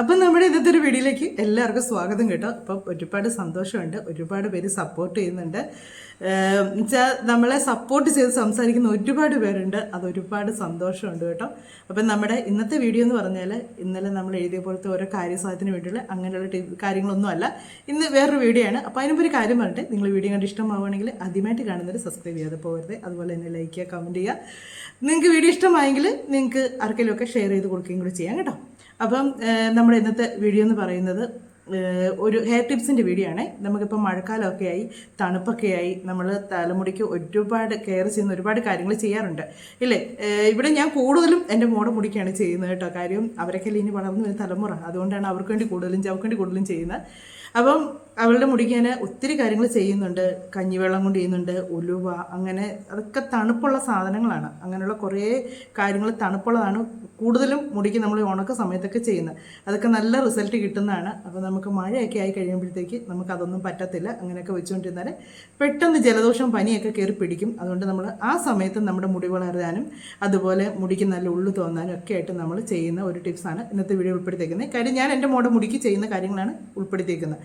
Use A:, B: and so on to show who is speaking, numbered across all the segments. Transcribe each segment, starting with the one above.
A: അപ്പം നമ്മുടെ ഇന്നത്തെ ഒരു വീഡിയോയിലേക്ക് എല്ലാവർക്കും സ്വാഗതം കേട്ടോ. അപ്പം ഒരുപാട് സന്തോഷമുണ്ട്. ഒരുപാട് പേര് സപ്പോർട്ട് ചെയ്യുന്നുണ്ട്. വെച്ചാൽ നമ്മളെ സപ്പോർട്ട് ചെയ്ത് സംസാരിക്കുന്ന ഒരുപാട് പേരുണ്ട്. അത് ഒരുപാട് സന്തോഷമുണ്ട് കേട്ടോ. അപ്പം നമ്മുടെ ഇന്നത്തെ വീഡിയോ എന്ന് പറഞ്ഞാൽ ഇന്നലെ നമ്മൾ എഴുതിയ പോലത്തെ ഓരോ കാര്യസാധനത്തിന് വേണ്ടിയുള്ള അങ്ങനെയുള്ള കാര്യങ്ങളൊന്നും അല്ല. ഇന്ന് വേറൊരു വീഡിയോ ആണ്. അപ്പോൾ അതിനുമ്പോൾ ഒരു കാര്യം പറഞ്ഞിട്ട് നിങ്ങൾ വീഡിയോ കണ്ട് ഇഷ്ടമാവുകയാണെങ്കിൽ ആദ്യമായിട്ട് കാണുന്നവർ സബ്സ്ക്രൈബ് ചെയ്യാതെ പോകരുത്. അതുപോലെ തന്നെ ലൈക്ക് ചെയ്യുക കമന്റ് ചെയ്യുക. നിങ്ങൾക്ക് വീഡിയോ ഇഷ്ടമായെങ്കിൽ നിങ്ങൾക്ക് ആർക്കെങ്കിലുമൊക്കെ ഷെയർ ചെയ്ത് കൊടുക്കുകയും കൂടി ചെയ്യാം കേട്ടോ. അപ്പം നമ്മുടെ ഇന്നത്തെ വീഡിയോ എന്ന് പറയുന്നത് ഒരു ഹെയർ ടിപ്സിന്റെ വീഡിയോ ആണേ. നമുക്കിപ്പോൾ മഴക്കാലമൊക്കെ ആയി തണുപ്പൊക്കെ ആയി നമ്മൾ തലമുടിക്ക് ഒരുപാട് കെയർ ചെയ്യുന്ന ഒരുപാട് കാര്യങ്ങൾ ചെയ്യാറുണ്ട്. ഇല്ലേ? ഇവിടെ ഞാൻ കൂടുതലും എന്റെ മോടെ മുടിക്കാണ് ചെയ്യുന്നത് കേട്ടോ. കാര്യം അവരൊക്കെ ഇനി വളർന്നു വരുന്ന തലമുറ. അതുകൊണ്ടാണ് അവർക്ക് വേണ്ടി കൂടുതലും അവർക്ക് വേണ്ടി കൂടുതലും ചെയ്യുന്നത്. അപ്പം അവളുടെ മുടിക്ക് ഞാൻ ഒത്തിരി കാര്യങ്ങൾ ചെയ്യുന്നുണ്ട്. കഞ്ഞിവെള്ളം കൊണ്ട് ചെയ്യുന്നുണ്ട് ഉലുവ അങ്ങനെ അതൊക്കെ തണുപ്പുള്ള സാധനങ്ങളാണ്. അങ്ങനെയുള്ള കുറേ കാര്യങ്ങൾ തണുപ്പുള്ളതാണ് കൂടുതലും മുടിക്ക് നമ്മൾ ഉണക്ക സമയത്തൊക്കെ ചെയ്യുന്നത്. അതൊക്കെ നല്ല റിസൾട്ട് കിട്ടുന്നതാണ്. അപ്പോൾ നമുക്ക് മഴയൊക്കെ ആയി കഴിയുമ്പോഴത്തേക്ക് നമുക്ക് അതൊന്നും പറ്റത്തില്ല. അങ്ങനെയൊക്കെ വെച്ചുകൊണ്ടിരുന്നാൽ പെട്ടെന്ന് ജലദോഷം പനിയൊക്കെ കയറി പിടിക്കും. അതുകൊണ്ട് നമ്മൾ ആ സമയത്ത് നമ്മുടെ മുടി വളരാനും അതുപോലെ മുടിക്ക് നല്ല ഉള്ളു തോന്നാനും ഒക്കെ ആയിട്ട് നമ്മൾ ചെയ്യുന്ന ഒരു ടിപ്സാണ് ഇന്നത്തെ വീഡിയോ ഉൾപ്പെടുത്തിയിരിക്കുന്നത് കാര്യം ഞാൻ എന്റെ മോടെ മുടിക്ക് ചെയ്യുന്ന കാര്യങ്ങളാണ് ഉൾപ്പെടുത്തിയിരിക്കുന്നത്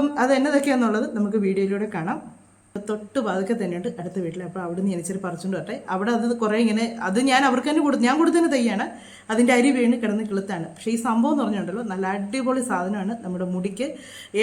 A: അപ്പം അത് എന്നതൊക്കെയാണെന്നുള്ളത് നമുക്ക് വീഡിയോയിലൂടെ കാണാം. തൊട്ട് പതുക്കെ തന്നെയുണ്ട് അടുത്ത വീട്ടിൽ അപ്പോൾ അവിടെ നിന്ന് എനിച്ചൊരു പറിച്ചുകൊണ്ട് വരട്ടെ. അവിടെ അത് കുറേ ഇങ്ങനെ അത് ഞാൻ അവർക്ക് തന്നെ കൊടുത്തു ഞാൻ കൊടുത്തതിന് തയ്യാണ്. അതിന്റെ അരി വീണ് കിടന്ന് കിളുത്താണ്. പക്ഷേ ഈ സംഭവം എന്ന് പറഞ്ഞുണ്ടല്ലോ നല്ല അടിപൊളി സാധനമാണ് നമ്മുടെ മുടിക്ക്.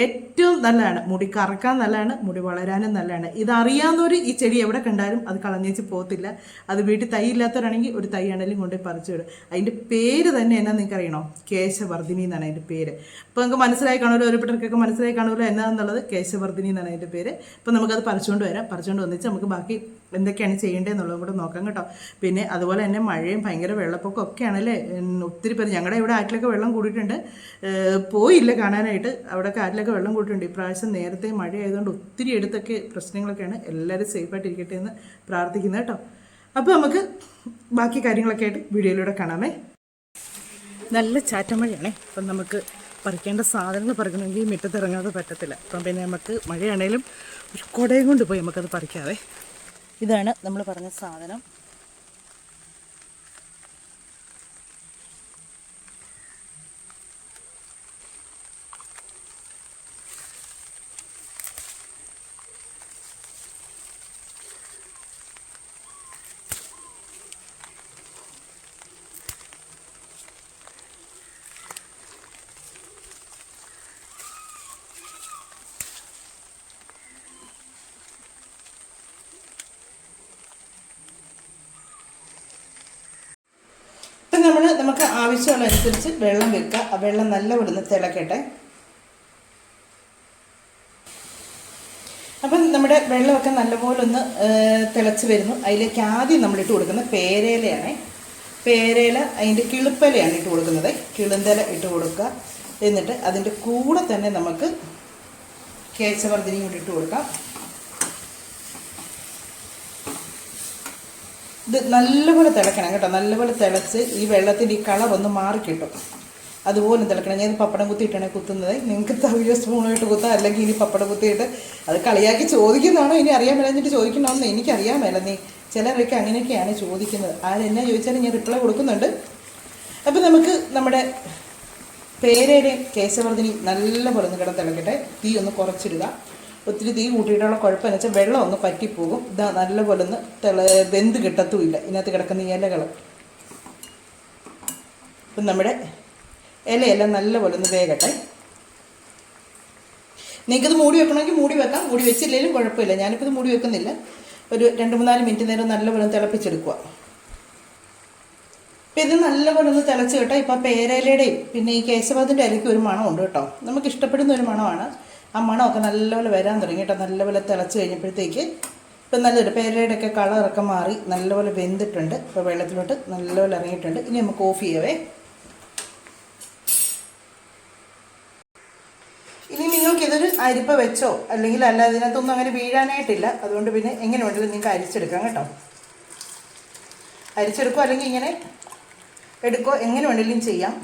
A: ഏറ്റവും നല്ലതാണ്. മുടി കറക്കാൻ നല്ലതാണ് മുടി വളരാനും നല്ലതാണ്. ഇതറിയാവുന്നവർ ഈ ചെടി എവിടെ കണ്ടാലും അത് കളഞ്ഞേച്ച് പോകത്തില്ല. അത് വീട്ടിൽ തൈ ഇല്ലാത്തവരാണെങ്കിൽ ഒരു തൈ ആണെങ്കിലും കൊണ്ടുപോയി പറിച്ചു വിടും. അതിന്റെ പേര് തന്നെ എന്നാ നിങ്ങൾക്ക് അറിയണോ കേശവർദ്ധിനി എന്നാണ് അതിന്റെ പേര്. അപ്പോൾ നിങ്ങൾക്ക് മനസ്സിലായി കാണുമല്ലോ ഓരോരുത്തർക്കൊക്കെ മനസ്സിലായി കാണുമല്ലോ എന്നാന്നുള്ളത് കേശവർദ്ധിനി എന്നാണ് അതിന്റെ പേര്. അപ്പോൾ നമുക്കത് പറിച്ചുകൊണ്ട് വരാം. പറിച്ചുകൊണ്ട് വന്നിച്ച് നമുക്ക് ബാക്കി എന്തൊക്കെയാണ് ചെയ്യേണ്ടതെന്നുള്ളത് കൂടെ നോക്കാം കേട്ടോ. പിന്നെ അതുപോലെ തന്നെ മഴയും ഭയങ്കര വെള്ളപ്പൊക്കം ഒക്കെ ആണല്ലേ ഉം, ഒത്തിരി പേര് ഞങ്ങളുടെ ഇവിടെ ആറ്റിലൊക്കെ വെള്ളം കൂടിയിട്ടുണ്ട്. പോയില്ല കാണാനായിട്ട്. അവിടെ കാറ്റിലൊക്കെ വെള്ളം കൂടിയിട്ടുണ്ട്. ഇപ്രാവശ്യം നേരത്തെ മഴ ആയതുകൊണ്ട് ഒത്തിരി എടുത്തൊക്കെ പ്രശ്നങ്ങളൊക്കെയാണ് എല്ലാവരും സേഫായിട്ട് ഇരിക്കട്ടെ എന്ന് പ്രാർത്ഥിക്കുന്നത് കേട്ടോ. അപ്പോൾ നമുക്ക് ബാക്കി കാര്യങ്ങളൊക്കെ ആയിട്ട് വീഡിയോയിലൂടെ കാണാമേ. നല്ല ചാറ്റമഴയാണേ. അപ്പം നമുക്ക് പറിക്കേണ്ട സാധനങ്ങൾ പറിക്കണമെങ്കിൽ മുറ്റത്ത് ഇറങ്ങാതെ പറ്റത്തില്ല. അപ്പം പിന്നെ നമുക്ക് മഴയാണേലും ഒരു കുടയും കൊണ്ട് പോയി നമുക്കത് പറിക്കാവേ. ഇതാണ് നമ്മൾ പറഞ്ഞ സാധനം ഇപ്പം നമ്മൾ നമുക്ക് ആവശ്യമുള്ള വെള്ളം വെക്കുക. ആ വെള്ളം നല്ല ഒന്ന് തിളക്കട്ടെ. അപ്പം നമ്മുടെ വെള്ളമൊക്കെ നല്ലപോലെ ഒന്ന് തിളച്ച് വരുന്നു. അതിലേക്ക് ആദ്യം നമ്മളിട്ട് കൊടുക്കുന്നത് പേരേലയാണ്. പേരേല അതിന്റെ കിളുപ്പലയാണ് ഇട്ട് കൊടുക്കുന്നത്. കിളുന്തല ഇട്ട് കൊടുക്കുക. എന്നിട്ട് അതിന്റെ കൂടെ തന്നെ നമുക്ക് കേച്ചവർദ്ധനയും കൂടി ഇട്ട് കൊടുക്കാം. ഇത് നല്ലപോലെ തിളക്കണം കേട്ടോ. നല്ലപോലെ തിളച്ച് ഈ വെള്ളത്തിന്റെ ഈ കളർ ഒന്ന് മാറി കിട്ടും. അതുപോലെ തിളക്കണം ഞാൻ പപ്പടം കുത്തിയിട്ടാണ് കുത്തുന്നത്. നിങ്ങൾക്ക് തവിയോ സ്പൂണായിട്ട് കുത്താം. അല്ലെങ്കിൽ ഇനി പപ്പടം കുത്തിയിട്ട് അത് കളിയാക്കി ചോദിക്കുന്നതാണോ? ഇനി അറിയാൻ മേലെന്നിട്ട് ചോദിക്കണമെന്ന് എനിക്കറിയാൻ മേല. നീ ചിലരൊക്കെ അങ്ങനെയൊക്കെയാണ് ചോദിക്കുന്നത്. ആരെന്നാ ചോദിച്ചാലും ഞാൻ റിപ്ലൈ കൊടുക്കുന്നുണ്ട്. അപ്പം നമുക്ക് നമ്മുടെ പേരയുടെയും കേശവർദ്ധനയും നല്ലപോലെ ഒന്ന് കിടത്തിളക്കട്ടെ തീ ഒന്ന് കുറച്ചിടുക. ഒത്തിരി തീ കൂട്ടിയിട്ടുള്ള കുഴപ്പമെന്ന് വെച്ചാൽ വെള്ളം ഒന്ന് പറ്റിപ്പോകും. ഇതാ നല്ലപോലെ ഒന്ന് തിള വെന്ത് കിട്ടത്തുമില്ല. ഇതിനകത്ത് കിടക്കുന്ന ഇലകൾ ഇപ്പം നമ്മുടെ ഇലയെല്ലാം നല്ലപോലെ ഒന്ന് വേകട്ടെ. നിങ്ങൾക്കിത് മൂടി വെക്കണമെങ്കിൽ മൂടി വെക്കാം. മൂടി വെച്ചില്ലെങ്കിലും കുഴപ്പമില്ല. ഞാനിപ്പോൾ ഇത് മൂടി വെക്കുന്നില്ല. ഒരു രണ്ട് മൂന്നാൽ മിനിറ്റ് നേരം നല്ലപോലെ ഒന്ന് തിളപ്പിച്ചെടുക്കുക. ഇത് നല്ലപോലെ ഒന്ന് തിളച്ച് കേട്ടോ. ഇപ്പം പേരയിലയുടെയും പിന്നെ ഈ കേശവത്തിന്റെ ഇലയ്ക്ക് ഒരു മണമുണ്ട് കേട്ടോ. നമുക്ക് ഇഷ്ടപ്പെടുന്ന ഒരു മണമാണ്. ആ മണമൊക്കെ നല്ലപോലെ വരാൻ തുടങ്ങി കേട്ടോ. നല്ലപോലെ തിളച്ച് കഴിഞ്ഞപ്പോഴത്തേക്ക് ഇപ്പം നല്ലൊരു പേരയുടെ ഒക്കെ കളറൊക്കെ മാറി നല്ലപോലെ വെന്തിട്ടുണ്ട്. ഇപ്പോൾ വെള്ളത്തിലോട്ട് നല്ലപോലെ ഇറങ്ങിയിട്ടുണ്ട്. ഇനി നമുക്ക് ഓഫ് ചെയ്യവേ. ഇനി നിങ്ങൾക്ക് ഇതൊരു അരിപ്പ വെച്ചോ? അല്ലെങ്കിൽ അല്ല ഇതിനകത്തൊന്നും അങ്ങനെ വീഴാനായിട്ടില്ല. അതുകൊണ്ട് പിന്നെ എങ്ങനെ വേണമെങ്കിലും നിങ്ങൾക്ക് അരിച്ചെടുക്കാം കേട്ടോ. അരിച്ചെടുക്കോ? അല്ലെങ്കിൽ ഇങ്ങനെ എടുക്കോ? എങ്ങനെ വേണമെങ്കിലും ചെയ്യാം.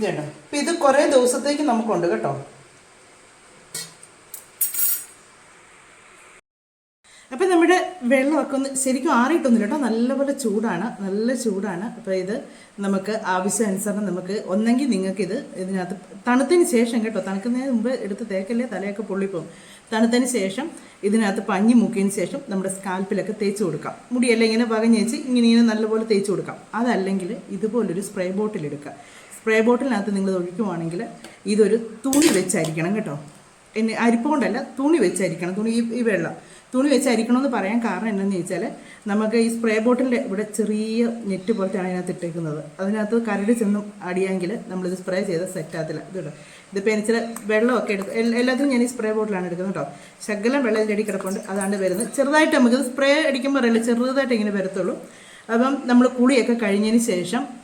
A: ഇത് കേട്ടോ അപ്പം ഇത് കുറേ ദിവസത്തേക്ക് നമുക്കുണ്ട് കേട്ടോ. അപ്പം നമ്മുടെ വെള്ളമൊക്കെ ഒന്ന് ശരിക്കും ആറിയിട്ടൊന്നുമില്ല കേട്ടോ. നല്ലപോലെ ചൂടാണ് നല്ല ചൂടാണ്. അപ്പോൾ ഇത് നമുക്ക് ആവശ്യാനുസരണം നമുക്ക് ഒന്നെങ്കിൽ നിങ്ങൾക്കിത് ഇത് ഇതിനകത്ത് തണുത്തതിന് ശേഷം കേട്ടോ തണുക്കുന്നതിന് മുമ്പ് എടുത്ത് തേക്കല്ലേ തലയൊക്കെ പൊള്ളിപ്പോവും. തണുത്തതിന് ശേഷം ഇതിനകത്ത് പഞ്ഞി മുക്കിയതിന് ശേഷം നമ്മുടെ സ്കാൽപ്പിലൊക്കെ തേച്ച് കൊടുക്കാം. മുടിയെല്ലാം ഇങ്ങനെ വകഞ്ഞേച്ച് ഇങ്ങനെ ഇങ്ങനെ നല്ലപോലെ തേച്ച് കൊടുക്കാം. അതല്ലെങ്കിൽ ഇതുപോലൊരു സ്പ്രേ ബോട്ടിൽ സ്പ്രേ ബോട്ടിലിനകത്ത് നിങ്ങൾ ഒഴിക്കുവാണെങ്കിൽ ഇതൊരു തുണി വെച്ചായിരിക്കണം കേട്ടോ. എന്നെ അരിപ്പ കൊണ്ടല്ല തുണി വെച്ചായിരിക്കണം. തുണി ഈ വെള്ളം. തുണി വെച്ചായിരിക്കണമെന്ന് പറയാൻ കാരണം എന്താണെന്ന് ചോദിച്ചാൽ നമുക്ക് ഈ സ്പ്രേ ബോട്ടിലിന്റെ ഇവിടെ ചെറിയ നെറ്റ് പോലത്തെയാണ് അതിനകത്ത് ഇട്ടേക്കുന്നത്. അതിനകത്ത് കരട് ചെന്നും അടിയാങ്കിൽ നമ്മളിത് സ്പ്രേ ചെയ്ത് സെറ്റാകത്തില്ല ഇതുണ്ട് ഇതിപ്പോൾ എനിച്ചിരി വെള്ളമൊക്കെ എടുക്കും എല്ലാ എല്ലാത്തിനും ഞാൻ ഈ സ്പ്രേ ബോട്ടിലാണ് എടുക്കുന്നത് കേട്ടോ. ശകലം വെള്ളം ചെടി കിടപ്പുണ്ട്. അതാണ് വരുന്നത്. ചെറുതായിട്ട് നമുക്ക് സ്പ്രേ അടിക്കുമ്പോൾ അറിയില്ല. ചെറുതായിട്ട് ഇങ്ങനെ വരത്തുള്ളൂ. അപ്പം നമ്മൾ കുളിയൊക്കെ കഴിഞ്ഞതിന് ശേഷം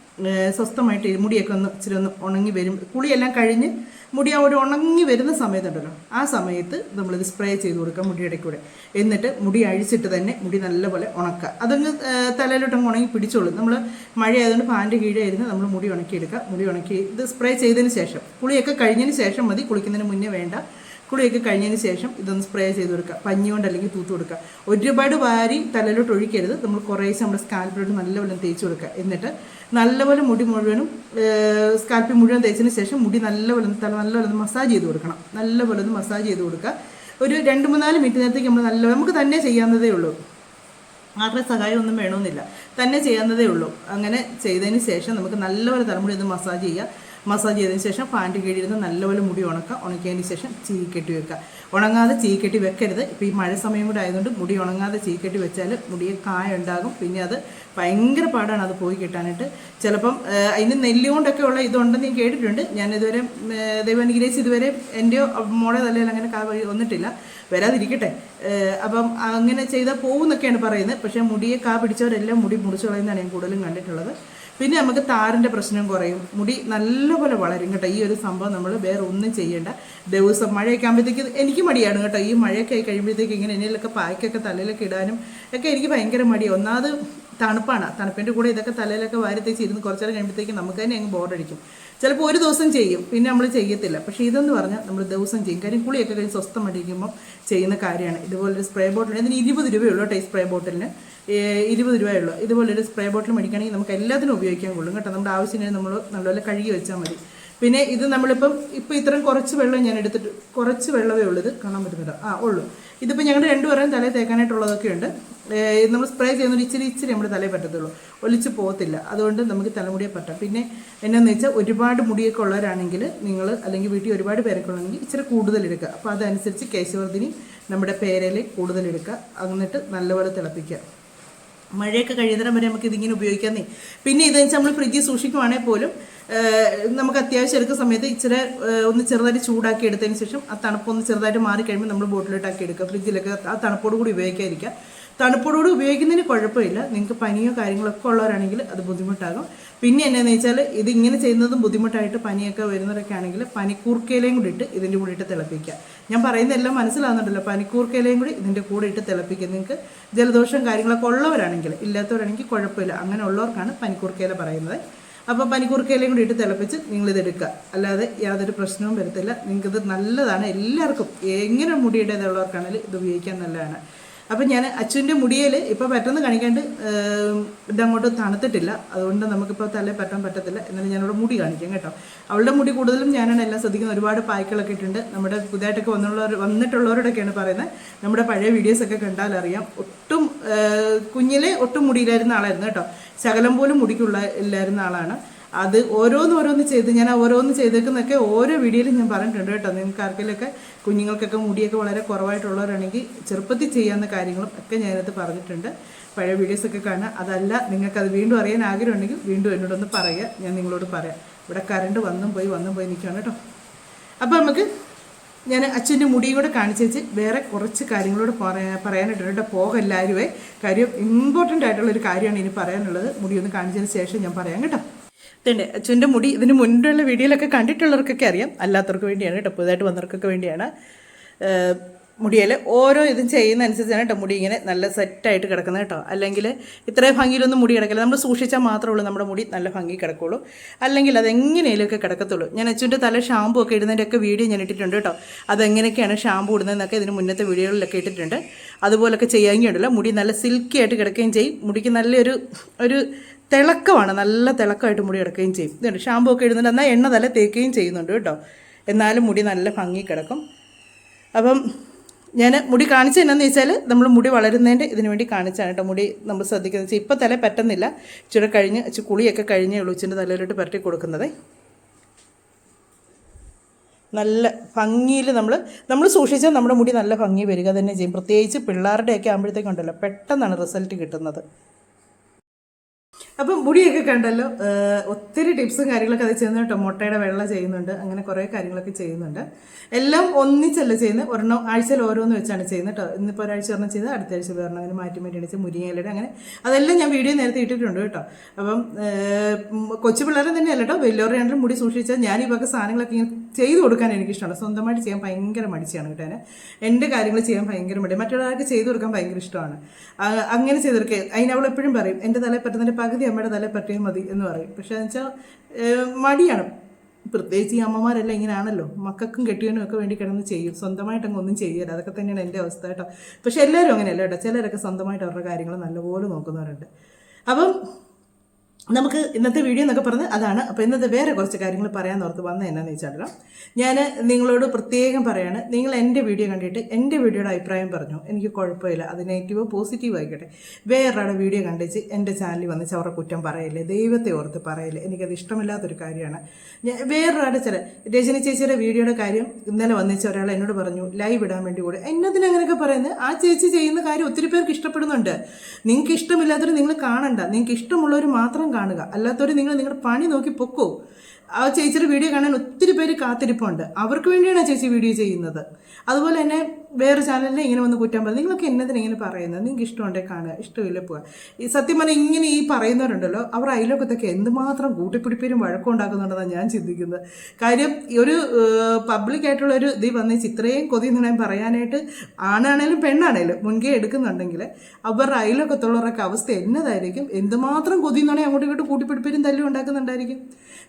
A: സ്വസ്ഥമായിട്ട് മുടിയൊക്കെ ഒന്ന് ഇച്ചിരി ഒന്ന് ഉണങ്ങി വരും. കുളിയെല്ലാം കഴിഞ്ഞ് മുടി ആ ഒരു ഉണങ്ങി വരുന്ന സമയത്തുണ്ടല്ലോ ആ സമയത്ത് നമ്മളിത് സ്പ്രേ ചെയ്ത് കൊടുക്കുക മുടിയുടെ കൂടെ എന്നിട്ട് മുടി അഴിച്ചിട്ട് തന്നെ മുടി നല്ലപോലെ ഉണക്കുക. അതങ്ങ് തലയിലോട്ടങ്ങ് ഉണങ്ങി പിടിച്ചോളും. നമ്മൾ മഴയായതുകൊണ്ട് പാന്റെ കീഴേ ഇരുന്ന് നമ്മൾ മുടി ഉണക്കിയെടുക്കുക. മുടി ഉണക്കി ഇത് സ്പ്രേ ചെയ്തതിന് ശേഷം കുളിയൊക്കെ കഴിഞ്ഞതിന് ശേഷം മതി കുളിക്കുന്നതിന് മുന്നേ വേണ്ട. കുളിയൊക്കെ കഴിഞ്ഞതിന് ശേഷം ഇതൊന്ന് സ്പ്രേ ചെയ്ത് കൊടുക്കുക. പഞ്ഞി കൊണ്ട് അല്ലെങ്കിൽ തൂത്ത് കൊടുക്കുക. ഒരുപാട് വാരി തലയിലോട്ട് ഒഴിക്കരുത്. നമ്മൾ കുറേശ്ശെ നമ്മുടെ സ്കാൽപ്പിലോട്ട് നല്ലപോലെ തേച്ച് കൊടുക്കുക. എന്നിട്ട് നല്ലപോലെ മുടി മുഴുവനും സ്കാൽപ്പിൽ മുഴുവൻ തേച്ചതിന് ശേഷം മുടി നല്ലപോലെ തല നല്ലപോലെ ഒന്ന് മസാജ് ചെയ്ത് കൊടുക്കണം. നല്ലപോലെ ഒന്ന് മസാജ് ചെയ്ത് കൊടുക്കുക. ഒരു രണ്ട് മൂന്നാൽ മിനിറ്റ് നേരത്തേക്ക് നമ്മൾ നല്ല നമുക്ക് തന്നെ ചെയ്യാവുന്നതേ ഉള്ളൂ. ആരുടെ സഹായം ഒന്നും വേണമെന്നില്ല. തന്നെ ചെയ്യാവുന്നതേ ഉള്ളൂ. അങ്ങനെ ചെയ്തതിന് ശേഷം നമുക്ക് നല്ലപോലെ തലമുടി ഒന്ന് മസാജ് ചെയ്യുക. മസാജ് ചെയ്തതിന് ശേഷം ഫാന്റ് കീഴിരുന്ന് നല്ലപോലെ മുടി ഉണക്കുക. ഉണക്കിയതിന് ശേഷം ചീക്കെട്ടി കെട്ടി വെക്കുക. ഉണങ്ങാതെ ചീക്കെട്ടി കെട്ടി വെക്കരുത്. ഇപ്പോൾ ഈ മഴ സമയം കൂടെ ആയതുകൊണ്ട് മുടി ഉണങ്ങാതെ ചീക്കെട്ടി കെട്ടി വെച്ചാൽ മുടിയിൽ കായ ഉണ്ടാകും. പിന്നെ അത് ഭയങ്കര പാടാണ് അത് പോയി കിട്ടാനായിട്ട്. ചിലപ്പം അതിന് നെല്ലുകൊണ്ടൊക്കെ ഉള്ള ഇതുണ്ടെന്ന് ഞാൻ കേട്ടിട്ടുണ്ട്. ഞാൻ ഇതുവരെ ദൈവം ഇതുവരെ എന്റെയോ മോളെ തലയിൽ അങ്ങനെ കാ വഴി വന്നിട്ടില്ല. വരാതിരിക്കട്ടെ. അപ്പം അങ്ങനെ ചെയ്താൽ പോകുന്നൊക്കെയാണ് പറയുന്നത്. പക്ഷേ മുടിയെ കാ പിടിച്ചവരെല്ലാം മുടി മുറിച്ചു കളയുന്നതാണ് ഞാൻ കൂടുതലും കണ്ടിട്ടുള്ളത്. പിന്നെ നമുക്ക് താരന്റെ പ്രശ്നം കുറയും. മുടി നല്ലപോലെ വളരും കേട്ടോ. ഈ ഒരു സംഭവം നമ്മൾ വേറെ ഒന്നും ചെയ്യേണ്ട. ദിവസം മഴയൊക്കെ ആകുമ്പോഴത്തേക്ക് എനിക്ക് മടിയാണ് കേട്ടോ. ഈ മഴയൊക്കെ ആയി കഴിയുമ്പോഴത്തേക്ക് ഇങ്ങനെ എന്നിലൊക്കെ പായ്ക്കൊക്കെ തലയിലൊക്കെ ഇടാനും ഒക്കെ എനിക്ക് ഭയങ്കര മടിയാണ് ഒന്നാമത് തണുപ്പാണ്. തണുപ്പിന്റെ കൂടെ ഇതൊക്കെ തലയിലൊക്കെ വാരി തേച്ച് ഇരുന്ന് കുറച്ച് നേരം കഴിയുമ്പോഴത്തേക്ക് നമുക്ക് തന്നെ അങ്ങ് ബോർഡടിക്കും ചിലപ്പോൾ ഒരു ദിവസം ചെയ്യും. പിന്നെ നമ്മൾ ചെയ്യത്തില്ല. പക്ഷേ ഇതെന്ന് പറഞ്ഞാൽ നമ്മൾ ദിവസം ചെയ്യും. കാര്യം കുളിയൊക്കെ കഴിഞ്ഞ് സ്വസ്ഥം അടിക്കുമ്പോൾ ചെയ്യുന്ന കാര്യമാണ്. ഇതുപോലൊരു സ്പ്രേ ബോട്ടിൽ ഇതിന് ഇരുപത് രൂപയുള്ളൂ കേട്ടോ ഈ സ്പ്രേ ബോട്ടിലിന് ഇരുപത് രൂപയുള്ളൂ. ഇതുപോലൊരു സ്പ്രേ ബോട്ടിൽ മേടിക്കുകയാണെങ്കിൽ നമുക്ക് എല്ലാത്തിനും ഉപയോഗിക്കാൻ കൊള്ളും കേട്ടോ. നമ്മുടെ ആവശ്യത്തിന് നമ്മൾ നല്ലപോലെ കഴുകി വെച്ചാൽ മതി. പിന്നെ ഇത് നമ്മളിപ്പം ഇപ്പോൾ ഇത്രയും കുറച്ച് വെള്ളം ഞാൻ എടുത്തിട്ട് കുറച്ച് വെള്ളമേ ഉള്ളൂ ഇത് കാണാൻ പറ്റുന്നില്ല ആ ഉള്ളൂ. ഇതിപ്പോൾ ഞങ്ങളുടെ രണ്ടുപേരും തലയിൽ തേക്കാനായിട്ടുള്ളതൊക്കെ ഉണ്ട്. നമ്മൾ സ്പ്രേ ചെയ്യുന്നൊരു ഇച്ചിരി ഇച്ചിരി നമ്മുടെ തലയിൽ പറ്റത്തുള്ളൂ. ഒലിച്ച് പോകത്തില്ല. അതുകൊണ്ട് നമുക്ക് തലമുടിയെ പറ്റാം. പിന്നെ എന്നാന്ന് വെച്ചാൽ ഒരുപാട് മുടിയൊക്കെ ഉള്ളവരാണെങ്കിൽ നിങ്ങൾ അല്ലെങ്കിൽ വീട്ടിൽ ഒരുപാട് പേരൊക്കെ ഉള്ളെങ്കിൽ ഇച്ചിരി കൂടുതൽ എടുക്കുക. അപ്പോൾ അതനുസരിച്ച് കേശവർദ്ധിനി നമ്മുടെ പേരയിൽ കൂടുതൽ എടുക്കുക. എന്നിട്ട് നല്ലപോലെ തിളപ്പിക്കുക. മഴയൊക്കെ കഴിയുന്നതിന് വരെ നമുക്ക് ഇതിങ്ങനെ ഉപയോഗിക്കാമെന്നേ പിന്നെ ഇതെന്ന് വെച്ചാൽ നമ്മൾ ഫ്രിഡ്ജിൽ സൂക്ഷിക്കുവാണെങ്കിൽ പോലും നമുക്ക് അത്യാവശ്യം എടുക്കുന്ന സമയത്ത് ഇച്ചിരി ഒന്ന് ചെറുതായിട്ട് ചൂടാക്കി എടുത്തതിന് ശേഷം ആ തണുപ്പൊന്ന് ചെറുതായിട്ട് മാറി കഴിയുമ്പോൾ നമ്മൾ ബോട്ടിലിട്ടാക്കി എടുക്കുക. ഫ്രിഡ്ജിലൊക്കെ ആ തണുപ്പോട് കൂടി ഉപയോഗിക്കാതിരിക്കുക. തണുപ്പോടുകൂടി ഉപയോഗിക്കുന്നതിന് കുഴപ്പമില്ല. നിങ്ങൾക്ക് പനിയോ കാര്യങ്ങളൊക്കെ ഉള്ളവരാണെങ്കിൽ അത് ബുദ്ധിമുട്ടാകും. പിന്നെ എന്നാന്ന് വെച്ചാൽ ഇത് ഇങ്ങനെ ചെയ്യുന്നതും ബുദ്ധിമുട്ടായിട്ട് പനിയൊക്കെ വരുന്നവരൊക്കെ ആണെങ്കിൽ പനിക്കൂർക്കയിലയും കൂടി ഇട്ട് ഇതിന്റെ കൂടെ ഇട്ട് തിളപ്പിക്കുക. ഞാൻ പറയുന്നതെല്ലാം മനസ്സിലാവുന്നുണ്ടല്ലോ. പനിക്കൂർക്കയിലയും കൂടി ഇതിന്റെ കൂടെ ഇട്ട് തിളപ്പിക്കുക. നിങ്ങൾക്ക് ജലദോഷം കാര്യങ്ങളൊക്കെ ഉള്ളവരാണെങ്കിൽ ഇല്ലാത്തവരാണെങ്കിൽ കുഴപ്പമില്ല. അങ്ങനെ ഉള്ളവർക്കാണ് പനിക്കൂർക്കയില പറയുന്നത്. അപ്പോൾ പനിക്കൂർക്കയിലയും കൂടി ഇട്ട് തിളപ്പിച്ച് നിങ്ങളിത് എടുക്കുക. അല്ലാതെ യാതൊരു പ്രശ്നവും വരത്തില്ല. നിങ്ങൾക്കിത് നല്ലതാണ്. എല്ലാവർക്കും എങ്ങനെ മുടിയുടേതുള്ളവർക്കാണെങ്കിലും ഇത് ഉപയോഗിക്കാൻ നല്ലതാണ്. അപ്പം ഞാൻ അച്ഛന്റെ മുടിയിൽ ഇപ്പോൾ പെട്ടെന്ന് കാണിക്കാണ്ട് ഇതങ്ങോട്ട് തണുത്തിട്ടില്ല. അതുകൊണ്ട് നമുക്കിപ്പോൾ തല പറ്റാൻ പറ്റത്തില്ല. എന്നാലും ഞാനിവിടെ മുടി കാണിക്കാം കേട്ടോ. അവളുടെ മുടി കൂടുതലും ഞാനാണ് എല്ലാം ശ്രദ്ധിക്കുന്നത്. ഒരുപാട് പായ്ക്കളൊക്കെ ഇട്ടുണ്ട് നമ്മുടെ പുതിയതായിട്ടൊക്കെ വന്നുള്ളവർ വന്നിട്ടുള്ളവരോടൊക്കെയാണ് പറയുന്നത്. നമ്മുടെ പഴയ വീഡിയോസൊക്കെ കണ്ടാൽ അറിയാം. ഒട്ടും കുഞ്ഞിലെ ഒട്ടും മുടിയിലായിരുന്ന ആളായിരുന്നു കേട്ടോ. ശകലം പോലും മുടിക്കുള്ള ഇല്ലായിരുന്ന ആളാണ്. അത് ഓരോന്ന് ഓരോന്ന് ചെയ്ത് ഞാൻ ഓരോന്ന് ചെയ്തേക്കുന്നൊക്കെ ഓരോ വീഡിയോയിലും ഞാൻ പറഞ്ഞിട്ടുണ്ട് കേട്ടോ. നിങ്ങൾക്ക് ആർക്കെങ്കിലൊക്കെ കുഞ്ഞുങ്ങൾക്കൊക്കെ മുടിയൊക്കെ വളരെ കുറവായിട്ടുള്ളവരാണെങ്കിൽ ചെറുപ്പത്തിൽ ചെയ്യാവുന്ന കാര്യങ്ങളും ഒക്കെ ഞാനത് പറഞ്ഞിട്ടുണ്ട്. പഴയ വീഡിയോസൊക്കെ കാണുക. അതല്ല നിങ്ങൾക്കത് വീണ്ടും അറിയാൻ ആഗ്രഹമുണ്ടെങ്കിൽ വീണ്ടും എന്നോടൊന്ന് പറയുക. ഞാൻ നിങ്ങളോട് പറയാം. ഇവിടെ കറണ്ട് വന്നും പോയി വന്നും പോയി നിൽക്കുകയാണ് കേട്ടോ. അപ്പോൾ നമുക്ക് ഞാൻ അച്ഛന്റെ മുടിയും കൂടെ കാണിച്ച് വെച്ച് വേറെ കുറച്ച് കാര്യങ്ങളോട് പറയാൻ പറയാനായിട്ടുണ്ട് കേട്ടോ. പോകല്ലാരുവേ. കാര്യം ഇമ്പോർട്ടന്റ് ആയിട്ടുള്ളൊരു കാര്യമാണ് ഇനി പറയാനുള്ളത്. മുടിയൊന്ന് കാണിച്ചതിന് ശേഷം ഞാൻ പറയാം കേട്ടോ. ഇതുണ്ട്. അച്ഛന്റെ മുടി ഇതിന് മുൻപുള്ള വീഡിയോയിലൊക്കെ കണ്ടിട്ടുള്ളവർക്കൊക്കെ അറിയാം. അല്ലാത്തവർക്ക് വേണ്ടിയാണ് കേട്ടോ പുതുതായിട്ട് വന്നവർക്കൊക്കെ വേണ്ടിയാണ്. മുടിയിൽ ഓരോ ഇതും ചെയ്യുന്ന അനുസരിച്ചാണ് കേട്ടോ മുടി ഇങ്ങനെ നല്ല സെറ്റായിട്ട് കിടക്കുന്നത് കേട്ടോ. അല്ലെങ്കിൽ ഇത്രയും ഭംഗിയിലൊന്നും മുടി കിടക്കില്ല. നമ്മൾ സൂക്ഷിച്ചാൽ മാത്രമേ ഉള്ളൂ നമ്മുടെ മുടി നല്ല ഭംഗി കിടക്കുള്ളൂ. അല്ലെങ്കിൽ അതെങ്ങനെയൊക്കെ കിടക്കത്തുള്ളൂ. ഞാൻ അച്ഛന്റെ തല ഷാമ്പു ഒക്കെ ഇടുന്നതിന്റെയൊക്കെ വീഡിയോ ഞാൻ ഇട്ടിട്ടുണ്ട് കേട്ടോ. അതെങ്ങനെയൊക്കെയാണ് ഷാമ്പു ഇടുന്നതെന്നൊക്കെ ഇതിന് മുന്നത്തെ വീഡിയോകളിലൊക്കെ ഇട്ടിട്ടുണ്ട്. അതുപോലൊക്കെ ചെയ്യാമെങ്കിലുണ്ടല്ലോ മുടി നല്ല സിൽക്കി ആയിട്ട് കിടക്കുകയും ചെയ്യും. മുടിക്ക് നല്ലൊരു ഒരു തിളക്കമാണ്. നല്ല തിളക്കമായിട്ട് മുടി കിടക്കുകയും ചെയ്യും. ഇതുണ്ട്. ഷാമ്പു ഒക്കെ ഇടുന്നുണ്ട്. എന്നാൽ എണ്ണ തല തേക്കുകയും ചെയ്യുന്നുണ്ട് കേട്ടോ. എന്നാലും മുടി നല്ല ഭംഗി കിടക്കും. അപ്പം ഞാൻ മുടി കാണിച്ചത് എന്നാന്ന് വെച്ചാൽ നമ്മൾ മുടി വളരുന്നതിന്റെ ഇതിനു വേണ്ടി കാണിച്ചാണ് കേട്ടോ. മുടി നമ്മൾ ശ്രദ്ധിക്കുന്നത് വെച്ചാൽ ഇപ്പം തല പറ്റുന്നില്ല. ഇച്ചിരി കഴിഞ്ഞ് ഇച്ചിരി കുളിയൊക്കെ കഴിഞ്ഞേ ഉള്ളൂ ഇച്ചിന്റെ തലയിലോട്ട് പരട്ടി കൊടുക്കുന്നത്. നല്ല ഭംഗിയിൽ നമ്മൾ നമ്മൾ സൂക്ഷിച്ചാൽ നമ്മുടെ മുടി നല്ല ഭംഗി വരിക തന്നെ ചെയ്യും. പ്രത്യേകിച്ച് പിള്ളേരുടെയൊക്കെ ആകുമ്പോഴത്തേക്കുണ്ടല്ലോ പെട്ടെന്നാണ് റിസൾട്ട് കിട്ടുന്നത്. അപ്പം മുടിയൊക്കെ കണ്ടല്ലോ ഒത്തിരി ടിപ്സും കാര്യങ്ങളൊക്കെ അത് ചെയ്യുന്നുണ്ട് കേട്ടോ. മുട്ടയുടെ വെള്ള ചെയ്യുന്നുണ്ട് അങ്ങനെ കുറേ കാര്യങ്ങളൊക്കെ ചെയ്യുന്നുണ്ട്. എല്ലാം ഒന്നിച്ചല്ല ചെയ്യുന്നത് ഒരെണ്ണം ആഴ്ചയിൽ ഓരോന്ന് വെച്ചാണ് ചെയ്യുന്നത് കേട്ടോ. ഇന്നിപ്പോൾ ഒരാഴ്ച ഒരെണ്ണം ചെയ്ത് അടുത്ത ആഴ്ച വേറെ അങ്ങനെ മാറ്റി മാറ്റി അടിച്ച് മുരിങ്ങയിലയുടെ അങ്ങനെ. അതെല്ലാം ഞാൻ വീഡിയോ നേരത്തെ ഇട്ടിട്ടുണ്ട് കേട്ടോ. അപ്പം കൊച്ചു പിള്ളേരെ തന്നെയല്ല കേട്ടോ വലിയവരുടെ മുടി സൂക്ഷിച്ചാൽ ഞാൻ ഈ വക സാധനങ്ങളൊക്കെ ഇങ്ങനെ ചെയ്തു കൊടുക്കാൻ എനിക്കിഷ്ടമാണ് സ്വന്തമായിട്ട് ചെയ്യാൻ ഭയങ്കര മടിച്ചാണ് കേട്ടോ എന്നെ. എന്റെ കാര്യങ്ങൾ ചെയ്യാൻ ഭയങ്കര മടി. മറ്റുള്ളവർക്ക് ചെയ്തു കൊടുക്കാൻ ഭയങ്കര ഇഷ്ടമാണ്. അങ്ങനെ ചെയ്ത് കൊടുക്കുക അതിന് അവൾ എപ്പോഴും പറയും എന്റെ തലയിൽ പറ്റുന്നതിന്റെ പകുതി അമ്മയുടെ തലയിൽ പറ്റിയാൽ മതി എന്ന് പറയും. പക്ഷേ എന്ന് വെച്ചാൽ മടിയാണ്. പ്രത്യേകിച്ച് ഈ അമ്മമാരെല്ലാം ഇങ്ങനെയാണല്ലോ. മക്കൾക്കും കെട്ടിയനും ഒക്കെ വേണ്ടി കിടന്ന് ചെയ്യും. സ്വന്തമായിട്ട് അങ്ങ് ഒന്നും ചെയ്യരുത്. അതൊക്കെ തന്നെയാണ് എന്റെ അവസ്ഥ കേട്ടോ. പക്ഷേ എല്ലാവരും അങ്ങനെയല്ല കേട്ടോ. ചിലരൊക്കെ സ്വന്തമായിട്ട് അവരുടെ കാര്യങ്ങൾ നല്ലപോലെ നോക്കുന്നവരുണ്ട്. അപ്പം നമുക്ക് ഇന്നത്തെ വീഡിയോ എന്നൊക്കെ പറഞ്ഞ് അതാണ്. അപ്പോൾ ഇന്നത്തെ വേറെ കുറച്ച് കാര്യങ്ങൾ പറയാൻ ഓർത്ത് വന്നത് എന്നാന്ന് വെച്ചാലോ ഞാൻ നിങ്ങളോട് പ്രത്യേകം പറയാണ് നിങ്ങൾ എന്റെ വീഡിയോ കണ്ടിട്ട് എന്റെ വീഡിയോയുടെ അഭിപ്രായം പറഞ്ഞു. എനിക്ക് കുഴപ്പമില്ല അത് നെഗറ്റീവോ പോസിറ്റീവോ ആയിക്കോട്ടെ. വേറൊരാളുടെ വീഡിയോ കണ്ടിച്ച് എന്റെ ചാനലിൽ വന്ന് ചവറ കുറ്റം പറയില്ലേ ദൈവത്തെ ഓർത്ത് പറയില്ലേ. എനിക്കത് ഇഷ്ടമില്ലാത്തൊരു കാര്യമാണ്. ഞാൻ വേറൊരാളുടെ ചില രജനി ചേച്ചിയുടെ വീഡിയോയുടെ കാര്യം ഇന്നലെ വന്നിച്ച ഒരാൾ എന്നോട് പറഞ്ഞു ലൈവ് ഇടാൻ വേണ്ടി കൂടെ. എന്നതിന് അങ്ങനെയൊക്കെ പറയുന്നത്. ആ ചേച്ചി ചെയ്യുന്ന കാര്യം ഒത്തിരി പേർക്ക് ഇഷ്ടപ്പെടുന്നുണ്ട്. നിങ്ങൾക്ക് ഇഷ്ടമില്ലാത്തവർ നിങ്ങൾ കാണണ്ട. നിങ്ങൾക്ക് ഇഷ്ടമുള്ളവർ മാത്രം കാണുക. അല്ലാത്തവർ നിങ്ങൾ നിങ്ങളുടെ പണി നോക്കി പൊക്കോ. ആ ചേച്ചിയുടെ വീഡിയോ കാണാൻ ഒത്തിരി പേര് കാത്തിരിപ്പുണ്ട്. അവർക്ക് വേണ്ടിയാണ് ചേച്ചി വീഡിയോ ചെയ്യുന്നത്. അതുപോലെ തന്നെ വേറെ ചാനലിനെ ഇങ്ങനെ വന്ന് കുറ്റം പറഞ്ഞു നിങ്ങളൊക്കെ എന്നതിന് ഇങ്ങനെ പറയുന്നത്? നിങ്ങൾക്ക് ഇഷ്ടമുണ്ടെങ്കിൽ കാണുക? ഇഷ്ടമില്ല പോവുക. ഈ സത്യം പറഞ്ഞാൽ ഇങ്ങനെ ഈ പറയുന്നവരുണ്ടല്ലോ അവർ അയലോക്കത്തൊക്കെ എന്തുമാത്രം കൂട്ടിപ്പിടിപ്പേരും വഴക്കമുണ്ടാക്കുന്നുണ്ടെന്നാണ് ഞാൻ ചിന്തിക്കുന്നത്. കാര്യം ഒരു പബ്ലിക് ആയിട്ടുള്ള ഒരു ഇത് വന്നേച്ച് ഇത്രയും കൊതി ഞാൻ പറയാനായിട്ട് ആണാണേലും പെണ്ണാണേലും മുൻകൈ എടുക്കുന്നുണ്ടെങ്കിൽ അവരുടെ അയലോക്കത്തുള്ളവരൊക്കെ അവസ്ഥ എന്നതായിരിക്കും. എന്തുമാത്രം കൊതി എന്നാണ് അങ്ങോട്ടും ഇങ്ങോട്ടും കൂട്ടിപ്പിടിപ്പേരും തല്ലും ഉണ്ടാക്കുന്നുണ്ടായിരിക്കും.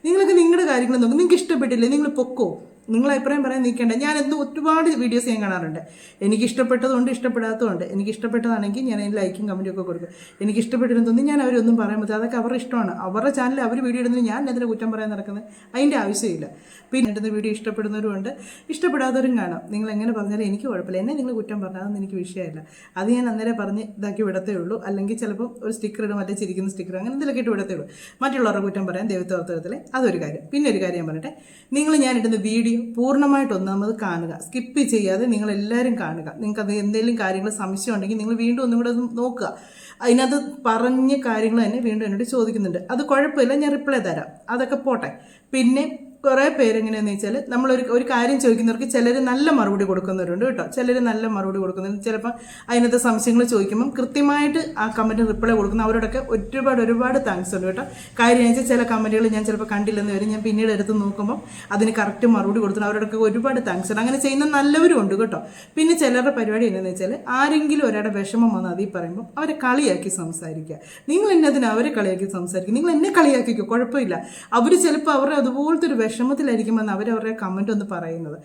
A: നിങ്ങളൊക്കെ നിങ്ങളുടെ കാര്യങ്ങൾ നോക്കും. നിങ്ങൾക്ക് ഇഷ്ടപ്പെട്ടില്ലേ? നിങ്ങൾ പൊക്കോ? നിങ്ങൾ അഭിപ്രായം പറയാൻ നിൽക്കേണ്ട. ഞാൻ എന്ത് ഒരുപാട് വീഡിയോസ് ഞാൻ കാണാറുണ്ട്. എനിക്ക് ഇഷ്ടപ്പെട്ടതുകൊണ്ട് ഇഷ്ടപ്പെടാത്തതുകൊണ്ട് എനിക്ക് ഇഷ്ടപ്പെട്ടതാണെങ്കിൽ ഞാൻ അതിന് ലൈക്കും കമന്റും ഒക്കെ കൊടുക്കും. എനിക്ക് ഇഷ്ടപ്പെട്ടിരുന്നൊന്നും ഞാൻ അവരൊന്നും പറയാൻ പറ്റില്ല. അതൊക്കെ അവരുടെ ഇഷ്ടമാണ്. അവരുടെ ചാനലിൽ അവർ വീഡിയോ ഇടുന്നത് ഞാൻ എന്തിനാ കുറ്റം പറയാൻ നടക്കുന്നത് അതിന്റെ ആവശ്യമില്ല. പിന്നെ ഇടുന്ന വീഡിയോ ഇഷ്ടപ്പെടുന്നവരും ഉണ്ട്. ഇഷ്ടപ്പെടാത്തവരും കാണാം. നിങ്ങൾ എങ്ങനെ പറഞ്ഞാലും എനിക്ക് കുഴപ്പമില്ല. എന്നെ നിങ്ങൾ കുറ്റം പറഞ്ഞതൊന്നും എനിക്ക് വിഷയമില്ല. അത് ഞാൻ അന്നേരം പറഞ്ഞ് ഇതാക്കി വിടത്തേ ഉള്ളൂ. അല്ലെങ്കിൽ ചിലപ്പോൾ ഒരു സ്റ്റിക്കർ ഇടും മറ്റേ ചിരിക്കുന്ന സ്റ്റിക്കർ അങ്ങനെ എന്തെങ്കിലുമൊക്കെ ഇട്ട് വിടത്തേ ഉള്ളൂ. മറ്റുള്ളവരുടെ കുറ്റം പറയാൻ ദൈവത്തോർത്തത്തിൽ അതൊരു കാര്യം. പിന്നെ ഒരു കാര്യം ഞാൻ നിങ്ങൾ ഞാൻ ഇടുന്ന വീഡിയോ പൂർണമായിട്ട് ഒന്നാമത് കാണുക. സ്കിപ്പ് ചെയ്യാതെ നിങ്ങൾ എല്ലാവരും കാണുക. നിങ്ങൾക്ക് അത് എന്തെങ്കിലും കാര്യങ്ങൾ സംശയം ഉണ്ടെങ്കിൽ നിങ്ങൾ വീണ്ടും ഒന്നും കൂടെ നോക്കുക. അതിനകത്ത് പറഞ്ഞ കാര്യങ്ങൾ തന്നെ വീണ്ടും എന്നോട് ചോദിക്കുന്നുണ്ട്. അത് കുഴപ്പമില്ല ഞാൻ റിപ്ലൈ തരാം. അതൊക്കെ പോട്ടെ. പിന്നെ കുറേ പേരെങ്ങനെയാണെന്ന് വെച്ചാൽ നമ്മളൊരു ഒരു കാര്യം ചോദിക്കുന്നവർക്ക് ചിലർ നല്ല മറുപടി കൊടുക്കുന്നവരുണ്ട് കേട്ടോ. ചിലർ നല്ല മറുപടി കൊടുക്കുന്നുണ്ട് ചിലപ്പോൾ അതിനകത്ത് സംശയങ്ങൾ ചോദിക്കുമ്പം കൃത്യമായിട്ട് ആ കമന്റ് റിപ്ലൈ കൊടുക്കുന്ന അവരോടൊക്കെ ഒരുപാട് ഒരുപാട് താങ്ക്സ് ഉണ്ട് കേട്ടോ. കാര്യം വെച്ചാൽ ചില കമന്റുകൾ ഞാൻ ചിലപ്പോൾ കണ്ടില്ലെന്ന് വരും. ഞാൻ പിന്നീട് എടുത്ത് നോക്കുമ്പോൾ അതിന് കറക്റ്റ് മറുപടി കൊടുക്കുന്ന അവരോടൊക്കെ ഒരുപാട് താങ്ക്സ് ഉണ്ട്. അങ്ങനെ ചെയ്യുന്ന നല്ലവരും ഉണ്ട് കേട്ടോ. പിന്നെ ചിലരുടെ പരിപാടി എന്താണെന്ന് വെച്ചാൽ ആരെങ്കിലും ഒരാളുടെ വിഷമം വന്ന് അതിൽ പറയുമ്പോൾ അവരെ കളിയാക്കി സംസാരിക്കുക. നിങ്ങൾ എന്നതിന് അവരെ കളിയാക്കി സംസാരിക്കുക. നിങ്ങൾ എന്നെ കളിയാക്കിക്കോ. കുഴപ്പമില്ല. അവർ ചിലപ്പോൾ അവരെ അതുപോലത്തെ ഒരു വിഷമത്തിലായിരിക്കുമെന്ന് അവരവരുടെ കമന്റ് ഒന്ന് പറയുന്നത്.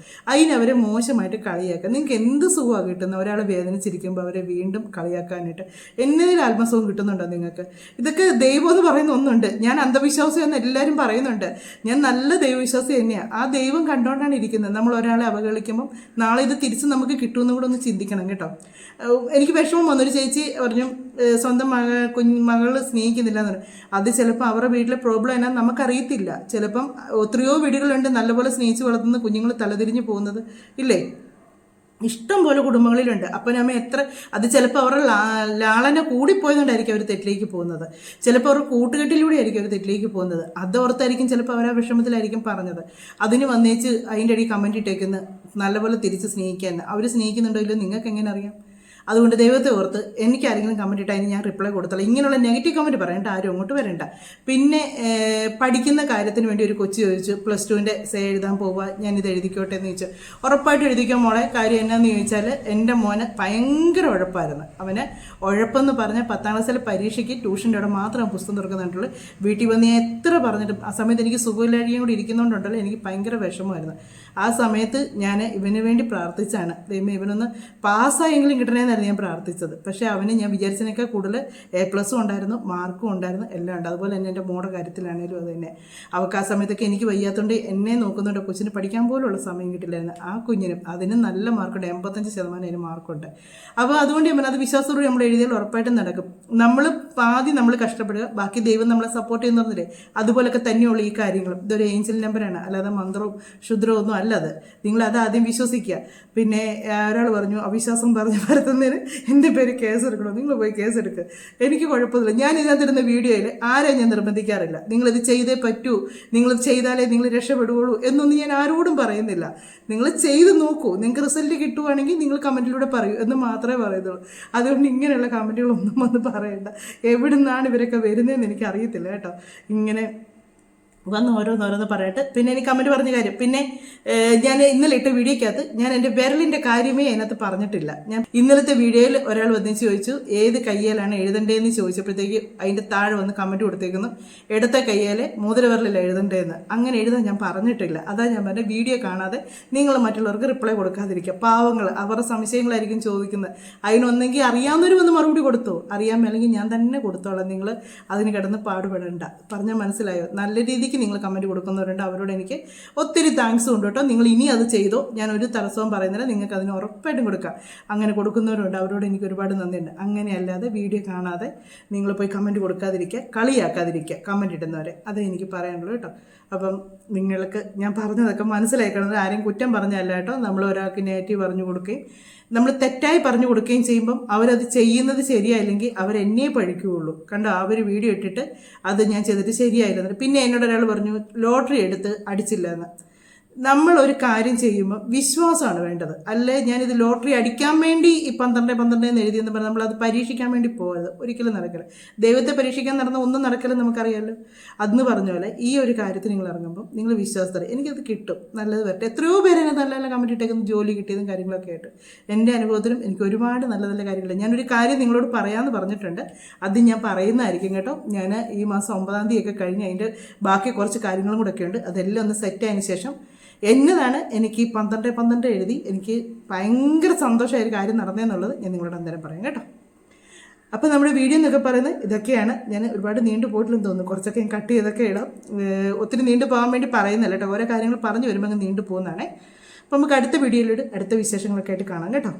A: അവരെ മോശമായിട്ട് കളിയാക്കുക. നിങ്ങൾക്ക് എന്ത് സുഖമാണ് കിട്ടുന്നത്? ഒരാളെ വേദനിച്ചിരിക്കുമ്പോൾ അവരെ വീണ്ടും കളിയാക്കാനായിട്ട്. എന്നതിൽ ആത്മസുഖം കിട്ടുന്നുണ്ടോ നിങ്ങൾക്ക്? ഇതൊക്കെ ദൈവം എന്ന് പറയുന്ന ഒന്നുണ്ട്. ഞാൻ അന്ധവിശ്വാസം എന്ന് എല്ലാവരും പറയുന്നുണ്ട്. ഞാൻ നല്ല ദൈവവിശ്വാസി തന്നെയാണ് ആ ദൈവം കണ്ടുകൊണ്ടാണ് ഇരിക്കുന്നത്. നമ്മൾ ഒരാളെ അവഗണിക്കുമ്പം നാളെ ഇത് തിരിച്ച് നമുക്ക് കിട്ടുമെന്ന് കൂടെ ഒന്ന് ചിന്തിക്കണം കേട്ടോ. എനിക്ക് വിഷമം വന്നൊരു ചേച്ചി പറഞ്ഞു സ്വന്തം മക കുഞ്ഞ് മകൾ സ്നേഹിക്കുന്നില്ല എന്ന് പറഞ്ഞു. അത് ചിലപ്പോൾ അവരുടെ വീട്ടിലെ പ്രോബ്ലം എന്നാ നമുക്കറിയത്തില്ല. ചിലപ്പം എത്രയോ വീടുകളുണ്ട് നല്ലപോലെ സ്നേഹിച്ച് വളർത്തുന്ന കുഞ്ഞുങ്ങൾ തലതിരിഞ്ഞു പോകുന്നത്. ഇല്ലേ? ഇഷ്ടം പോലെ കുടുംബങ്ങളിലുണ്ട്. അപ്പനമ്മ എത്ര അത് ചിലപ്പോൾ അവരുടെ ലാളന കൂടിപ്പോയതുകൊണ്ടായിരിക്കും അവർ തെറ്റിലേക്ക് പോകുന്നത്. ചിലപ്പോൾ അവർ കൂട്ടുകെട്ടിലൂടെ ആയിരിക്കും അവർ തെറ്റിലേക്ക് പോകുന്നത്. അത് ഓർത്തായിരിക്കും ചിലപ്പോൾ അവരാ വിഷമത്തിലായിരിക്കും പറഞ്ഞത്. അതിന് വന്നേച്ച് അതിന്റെ അടി കമന്റ് ഇട്ടേക്കുന്ന. നല്ലപോലെ തിരിച്ച് സ്നേഹിക്കാൻ അവർ സ്നേഹിക്കുന്നുണ്ടോ ഇല്ലയോ നിങ്ങൾക്ക് എങ്ങനെ അറിയാം? അതുകൊണ്ട് ദൈവത്തെ ഓർത്ത് എനിക്ക് ആരെങ്കിലും കമന്റ് ഇട്ടാൽ ഞാൻ റിപ്ലൈ കൊടുത്തോളാം. ഇങ്ങനെയുള്ള നെഗറ്റീവ് കമന്റ് പറയണ്ട ആരും അങ്ങോട്ട് വരണ്ട. പിന്നെ പഠിക്കുന്ന കാര്യത്തിന് വേണ്ടി ഒരു കൊച്ചു ചോദിച്ചു പ്ലസ് ടുവിന്റെ സേ എഴുതാൻ പോവുക ഞാനിത് എഴുതിക്കോട്ടെ എന്ന് ചോദിച്ചു. ഉറപ്പായിട്ട് എഴുതിക്കാൻ മോളെ? കാര്യം എന്നാന്ന് ചോദിച്ചാൽ എന്റെ മോന് ഭയങ്കര ഉഴപ്പായിരുന്നു. അവന് ഉഴപ്പെന്ന് പറഞ്ഞാൽ പത്താം ക്ലാസ്സിലെ പരീക്ഷയ്ക്ക് ട്യൂഷന്റെ അവിടെ മാത്രം പുസ്തകം തുറക്കുന്നുണ്ടുള്ളൂ വീട്ടിൽ വന്ന് ഞാൻ എത്ര പറഞ്ഞിട്ടും ആ സമയത്ത് എനിക്ക് സുഖമില്ലാഴിയും കൂടി ഇരിക്കുന്നതുകൊണ്ടല്ലോ എനിക്ക് ഭയങ്കര വിഷമമായിരുന്നു. ആ സമയത്ത് ഞാൻ ഇവന് വേണ്ടി പ്രാർത്ഥിച്ചാണ്. ദൈവം ഇവനൊന്ന് പാസ്സായെങ്കിലും കിട്ടണേന്നായിരുന്നു ഞാൻ പ്രാർത്ഥിച്ചത്. പക്ഷേ അവന് ഞാൻ വിചാരിച്ചതിനേക്കാൾ കൂടുതൽ എ പ്ലസും ഉണ്ടായിരുന്നു മാർക്കും ഉണ്ടായിരുന്നു എല്ലാം ഉണ്ട്. അതുപോലെ തന്നെ എന്റെ മോടെ കാര്യത്തിലാണേലും അത് തന്നെ. അവൾക്ക് ആ സമയത്തൊക്കെ എനിക്ക് വയ്യാത്തതുകൊണ്ട് എന്നെ നോക്കുന്നുണ്ട്. കൊച്ചിന് പഠിക്കാൻ പോലുള്ള സമയം കിട്ടില്ലായിരുന്നു. ആ കുഞ്ഞിനും അതിന് നല്ല മാർക്കുണ്ട് എൺപത്തഞ്ച് ശതമാനം അതിന് മാർക്കുണ്ട് അപ്പോൾ അതുകൊണ്ട് ഞാൻ അത് വിശ്വാസത്തോടെ നമ്മൾ എഴുതിയാൽ ഉറപ്പായിട്ടും നടക്കും. നമ്മൾ പാതി നമ്മൾ കഷ്ടപ്പെടുക ബാക്കി ദൈവം നമ്മളെ സപ്പോർട്ട് ചെയ്യുന്ന പറഞ്ഞില്ലേ? അതുപോലൊക്കെ തന്നെയുള്ള ഈ കാര്യങ്ങളും. ഇതൊരു ഏഞ്ചൽ നമ്പറാണ് അല്ലാതെ മന്ത്രവും ക്ഷുദ്രവും ഒന്നും അല്ല അത് നിങ്ങൾ അത് ആദ്യം വിശ്വസിക്കുക. പിന്നെ ഒരാൾ പറഞ്ഞു അവിശ്വാസം പറഞ്ഞ് പരത്തുന്നതിന് എന്റെ പേര് കേസ് എടുക്കണോ. നിങ്ങൾ പോയി കേസ് എടുക്കുക എനിക്ക് കുഴപ്പമില്ല ഞാൻ ഇതിനകത്തിരുന്ന വീഡിയോയിൽ ആരെയും ഞാൻ നിർബന്ധിക്കാറില്ല. നിങ്ങളിത് ചെയ്തേ പറ്റൂ. നിങ്ങൾ ചെയ്താലേ നിങ്ങൾ രക്ഷപ്പെടുകയുള്ളൂ എന്നൊന്നും ഞാൻ ആരോടും പറയുന്നില്ല. നിങ്ങൾ ചെയ്ത് നോക്കൂ. നിങ്ങൾക്ക് റിസൾട്ട് കിട്ടുവാണെങ്കിൽ നിങ്ങൾ കമന്റിലൂടെ പറയൂ എന്ന് മാത്രമേ പറയുന്നുള്ളൂ. അതുകൊണ്ട് ഇങ്ങനെയുള്ള കമന്റുകളൊന്നും വന്ന് പറയണ്ട. എവിടുന്നാണ് ഇവരൊക്കെ വരുന്നതെന്ന് എനിക്ക് അറിയത്തില്ല കേട്ടോ. ഇങ്ങനെ വന്ന് ഓരോന്നോരോന്ന് പറയട്ടെ. പിന്നെ എനിക്ക് കമന്റ് പറഞ്ഞ കാര്യം. പിന്നെ ഞാൻ ഇന്നലെ ഇട്ട വീഡിയോക്കകത്ത് ഞാൻ എന്റെ വിരലിന്റെ കാര്യമേ അതിനകത്ത് പറഞ്ഞിട്ടില്ല. ഞാൻ ഇന്നലത്തെ വീഡിയോയിൽ ഒരാൾ വന്ന് ചോദിച്ചു ഏത് കയ്യാലാണ് എഴുതണ്ടേന്ന് ചോദിച്ചപ്പോഴത്തേക്ക് അതിന്റെ താഴെ വന്ന് കമന്റ് കൊടുത്തേക്കുന്നു. ഇടത്തെ കയ്യാലെ മോതിരവിരലിൽ എഴുതണ്ടേന്ന്. അങ്ങനെ എഴുതാൻ ഞാൻ പറഞ്ഞിട്ടില്ല. അതാ ഞാൻ പറഞ്ഞ വീഡിയോ കാണാതെ നിങ്ങൾ മറ്റുള്ളവർക്ക് റിപ്ലൈ കൊടുക്കാതിരിക്കുക. പാവങ്ങൾ അവരുടെ സംശയങ്ങളായിരിക്കും ചോദിക്കുന്നത്. അതിനൊന്നെങ്കിൽ അറിയാവുന്നവർ വന്ന് മറുപടി കൊടുത്തു? അറിയാൻ അല്ലെങ്കിൽ ഞാൻ തന്നെ കൊടുത്തോളാം. നിങ്ങൾ അതിന് കിടന്ന് പാടുപെടണ്ട. പറഞ്ഞാൽ മനസ്സിലായോ? നല്ല രീതിക്ക് നിങ്ങൾ കമന്റ് കൊടുക്കുന്നവരുണ്ട്. അവരോട് എനിക്ക് ഒത്തിരി താങ്ക്സ് ഉണ്ട് കേട്ടോ. നിങ്ങൾ ഇനി അത് ചെയ്തോ. ഞാൻ ഒരു തടസ്സവും പറയുന്നില്ല. നിങ്ങൾക്ക് അതിന് ഉറപ്പായിട്ടും കൊടുക്കാം. അങ്ങനെ കൊടുക്കുന്നവരുണ്ട്. അവരോട് എനിക്ക് ഒരുപാട് നന്ദിയുണ്ട്. അങ്ങനെയല്ലാതെ വീഡിയോ കാണാതെ നിങ്ങൾ പോയി കമന്റ് കൊടുക്കാതിരിക്കുക. കളിയാക്കാതിരിക്കുക. കമന്റ് ഇടുന്നവരെ. അതേ എനിക്ക് പറയാനുള്ളൂ കേട്ടോ. അപ്പം നിങ്ങൾക്ക് ഞാൻ പറഞ്ഞതൊക്കെ മനസ്സിലാക്കണം ആരെയും കുറ്റം പറഞ്ഞല്ല കേട്ടോ. നമ്മൾ ഒരാൾക്ക് നേറ്റീവ് പറഞ്ഞു കൊടുക്കുകയും നമ്മൾ തെറ്റായി പറഞ്ഞു കൊടുക്കുകയും ചെയ്യുമ്പം അവരത് ചെയ്യുന്നത് ശരിയായില്ലെങ്കിൽ അവരെന്നെ പഴിക്കുകയുള്ളൂ. കണ്ടോ? അവർ വീഡിയോ ഇട്ടിട്ട് അത് ഞാൻ ചെയ്തിട്ട് ശരിയായില്ലെന്ന്. പിന്നെ എന്നോട് ഒരാൾ പറഞ്ഞു ലോട്ടറി എടുത്ത് അടിച്ചില്ല എന്ന്. നമ്മൾ ഒരു കാര്യം ചെയ്യുമ്പോൾ വിശ്വാസമാണ് വേണ്ടത്. അല്ലേ? ഞാനിത് ലോട്ടറി അടിക്കാൻ വേണ്ടി ഈ പന്ത്രണ്ട് പന്ത്രണ്ട് എന്ന് എഴുതിയെന്ന് പറഞ്ഞാൽ നമ്മൾ അത് പരീക്ഷിക്കാൻ വേണ്ടി പോകരുത് ഒരിക്കലും നടക്കില്ല. ദൈവത്തെ പരീക്ഷിക്കാൻ നടന്ന ഒന്നും നടക്കില്ലെന്ന് നമുക്കറിയാമല്ലോ അന്ന് പറഞ്ഞ പോലെ ഈ ഒരു കാര്യത്തിൽ നിങ്ങൾ ഇറങ്ങുമ്പോൾ നിങ്ങൾ വിശ്വാസത്തോടെ എനിക്കത് കിട്ടും. നല്ലത് വരട്ടെ. എത്രയോ പേര് എന്നെ നല്ല നല്ല കമന്റ് ജോലി കിട്ടിയതും കാര്യങ്ങളൊക്കെ ആയിട്ട്. എന്റെ അനുഭവത്തിലും എനിക്ക് ഒരുപാട് നല്ല നല്ല കാര്യങ്ങൾ ഞാനൊരു കാര്യം നിങ്ങളോട് പറയാമെന്ന് പറഞ്ഞിട്ടുണ്ട്. അത് ഞാൻ പറയുന്നതായിരിക്കും കേട്ടോ. ഞാൻ ഈ മാസം ഒമ്പതാം തീയതി ഒക്കെ കഴിഞ്ഞ് അതിന്റെ ബാക്കി കുറച്ച് കാര്യങ്ങളും കൂടെ ഒക്കെ ഉണ്ട്. അതെല്ലാം ഒന്ന് സെറ്റ് ആയതിനു ശേഷം എന്നതാണ് എനിക്ക് ഈ പന്ത്രണ്ട് പന്ത്രണ്ട് എഴുതി എനിക്ക് ഭയങ്കര സന്തോഷമായ ഒരു കാര്യം നടന്നതെന്നുള്ളത് ഞാൻ നിങ്ങളോട് അന്നേരം പറയാം കേട്ടോ. അപ്പോൾ നമ്മുടെ വീഡിയോ എന്നൊക്കെ പറയുന്നത് ഇതൊക്കെയാണ്. ഞാൻ ഒരുപാട് നീണ്ടു പോയിട്ടില്ലെന്ന് തോന്നുന്നു. കുറച്ചൊക്കെ ഞാൻ കട്ട് ചെയ്തൊക്കെ ഇടാം. ഒത്തിരി നീണ്ടു പോകാൻ വേണ്ടി പറയുന്നില്ല കേട്ടോ. ഓരോ കാര്യങ്ങൾ പറഞ്ഞു വരുമ്പോൾ അങ്ങ് നീണ്ടു പോകുന്നതാണേ. അപ്പോൾ നമുക്ക് അടുത്ത വീഡിയോയിലൂടെ അടുത്ത വിശേഷങ്ങളൊക്കെ ആയിട്ട് കാണാം കേട്ടോ.